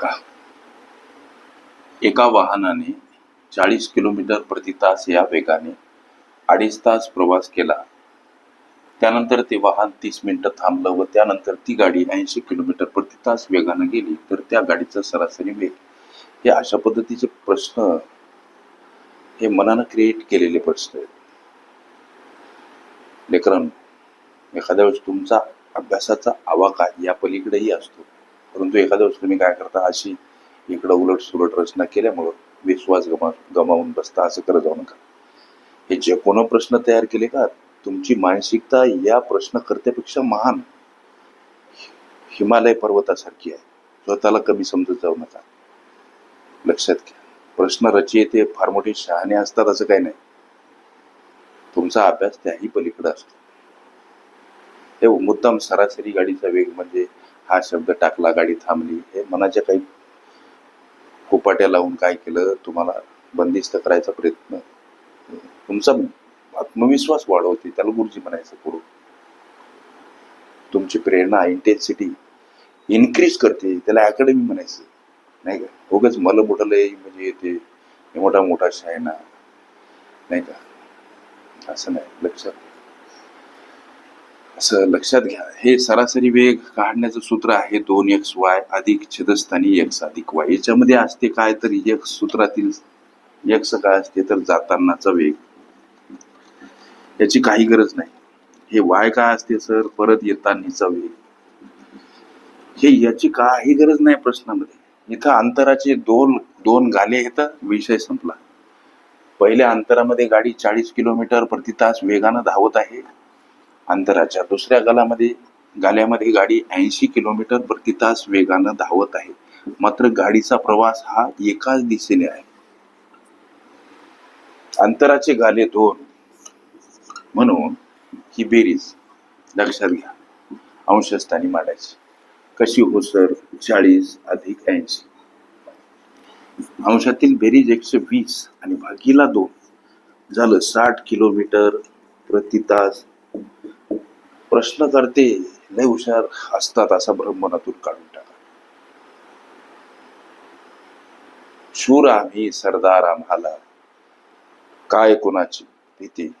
का? एका वाहनाने चाळीस किलोमीटर प्रति तास या वेगाने अडीच तास प्रवास केला. त्यानंतर ते वाहन तीस मिनिटं थांबलं व त्यानंतर ती गाडी ऐंशी किलोमीटर प्रति तास वेगाने गेली तर त्या गाडीचा सरासरी वेग. हे अशा पद्धतीचे प्रश्न हे मनानं क्रिएट केलेले प्रश्न आहेत. लेकरांनो एखाद्या वेळेस तुमचा अभ्यासाचा आवाका या पलीकडेही असतो. परंतु एखाद्या वेळेस तुम्ही काय करता अशी इकडं उलट सुलट रचना केल्यामुळं विश्वास गमा गमावून बसता असं करत जाऊ नका. हे जे कोण प्रश्न तयार केले का तुमची मानसिकता या प्रश्नकर्त्यापेक्षा महान. हिमालय पर्वतासारखी आहे. स्वतःला कमी समजत जाऊ नका. लक्षात घ्या. प्रश्न रचयिते फार मोठे शहाणे असतात असं काही नाही. तुमचा अभ्यास त्याही पलीकडे असतो. हे मुद्दाम सरासरी गाडीचा वेग म्हणजे हा शब्द टाकला गाडी थांबली. हे मनाच्या काही कुपाट्या लावून काय केलं तुम्हाला बंदिस्त करायचा प्रयत्न? तुमचा आत्मविश्वास वाढवते त्याला गुरुजी म्हणायचं पुढं तुमची प्रेरणा इंटेन्सिटी इन्क्रीज करते. त्याला अकॅडमी म्हणायचं. नाही का? उगच मला मोठं लय म्हणजे ते मोठा मोठा शायना. नाही का? असं नाही. लक्षात असं लक्षात घ्या. हे सरासरी वेग काढण्याचं सूत्र आहे दोन एक्स वाय अधिक छेदस्थानी एक्स अधिक वाय याच्यामध्ये असते काय तर एक्स सूत्रातील एक्स काय असते तर जातानाचा वेग. याची काही गरज नाही. हे वाय काय असते सर? परत येतानीचा वेग. हे याची काही गरज नाही प्रश्नामध्ये. इथं अंतराचे दोन दोन गाले आहेत. विषय संपला. पहिल्या अंतरामध्ये गाडी चाळीस किलोमीटर प्रति तास वेगानं धावत आहे. अंतराच्या दुसऱ्या गालामध्ये गाल्यामध्ये गाडी ऐंशी किलोमीटर प्रति तास वेगानं धावत आहे. मात्र गाडीचा प्रवास हा एकाच दिशेने आहे. अंतराचे गाले दोन. म्हणून ही बेरीज लक्षात घ्या. अंशस्थानी मांडायची कशी हो सर? चाळीस अधिक ऐंशी. अंशातील बेरीज एकशे वीस आणि भागीला दोन. झालं साठ किलोमीटर प्रति तास प्रश्न करते लय हुशार असतात असा भ्रम मनातून काढून टाका. शूर आम्ही सरदार आम्हाला. काय कोणाची भीती?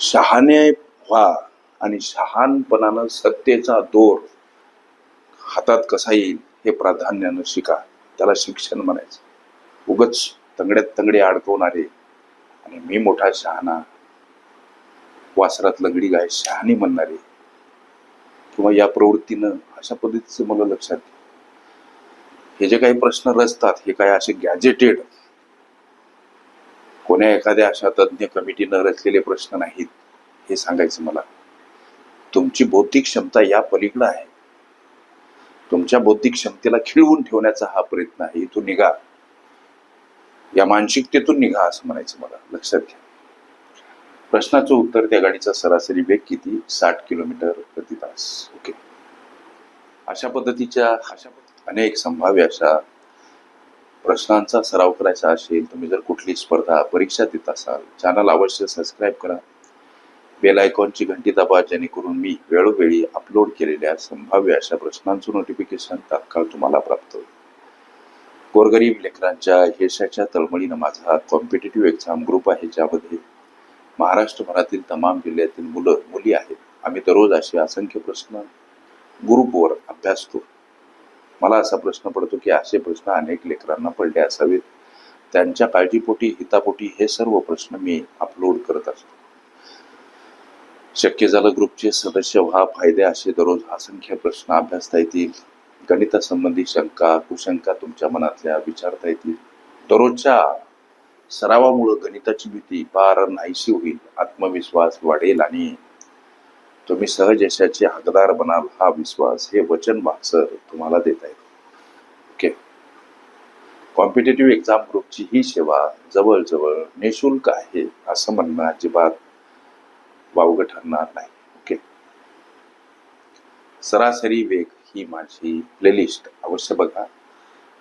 शहाणे व्हा आणि शहानपणानं सत्तेचा दोर हातात कसा येईल हे प्राधान्यानं शिका. त्याला शिक्षण म्हणायचं. उगच तंगड्यात तंगडे अडकवणारे आणि मी मोठा शहाणा वासरात लंगडी गाय शहाणी म्हणणारे. किंवा या प्रवृत्तीनं अशा पद्धतीचं मला लक्षात घ्या. हे जे काही प्रश्न रचतात हे काय असे गॅजेटेड कोण्या एखाद्या अशा तज्ज्ञ कमिटीनं रचलेले प्रश्न नाहीत हे सांगायचं मला. तुमची बौद्धिक क्षमता या पलीकडं आहे. तुमच्या बौद्धिक क्षमतेला खिळवून ठेवण्याचा हा प्रयत्न आहे. इथून निघा. या मानसिकतेतून निघा असं म्हणायचं मला. लक्षात घ्या. प्रश्नाचं उत्तर त्या गाडीचा सरासरी वेग किती? साठ किलोमीटर प्रति तास. ओके अशा पद्धतीच्या अशा अनेक संभाव्य अशा प्रश्नांचा सराव करायचा असेल तुम्ही जर कुठली स्पर्धा परीक्षा देत असाल चॅनल अवश्य सबस्क्राईब करा. बेल आयकॉनची घंटी दाबा जेणेकरून मी वेळोवेळी अपलोड केलेल्या संभाव्य अशा प्रश्नांचं नोटिफिकेशन तात्काळ तुम्हाला प्राप्त होईल. गोरगरीब लेकरांच्या यशाच्या तळमळीनं माझा कॉम्पिटेटिव्ह एक्झाम ग्रुप आहे ज्यामध्ये महाराष्ट्रभरातील तमाम जिल्ह्यातील मुलं मुली आहेत. आम्ही दररोज असे असंख्य प्रश्न ग्रुपवर अभ्यासतो. मला असा प्रश्न पडतो की असे प्रश्न अनेक लेकरांना पडले असावेत. त्यांच्या काळजीपोटी हितापोटी हे सर्व प्रश्न मी अपलोड करत असतो. शक्य झालं ग्रुपचे सदस्य व्हा फायदे असे दररोज असंख्य प्रश्न अभ्यासता येतील. गणितासंबंधी शंका कुशंका तुमच्या मनातल्या विचारता येतील. दररोजच्या सरावामुळं गणिताची भीती फार नाहीशी होईल. आत्मविश्वास वाढेल आणि तुम्ही सहज यशाचे हकदार बनाल हा विश्वास हे वचन भागसर तुम्हाला देत आहेत ओके. कॉम्पिटेटिव्ह एक्झाम ग्रुपची ही सेवा जवळजवळ निशुल्क आहे असं म्हणणं अजिबात वावग ठरणार नाही. ओके. सरासरी वेग ही माझी प्लेलिस्ट अवश्य बघा.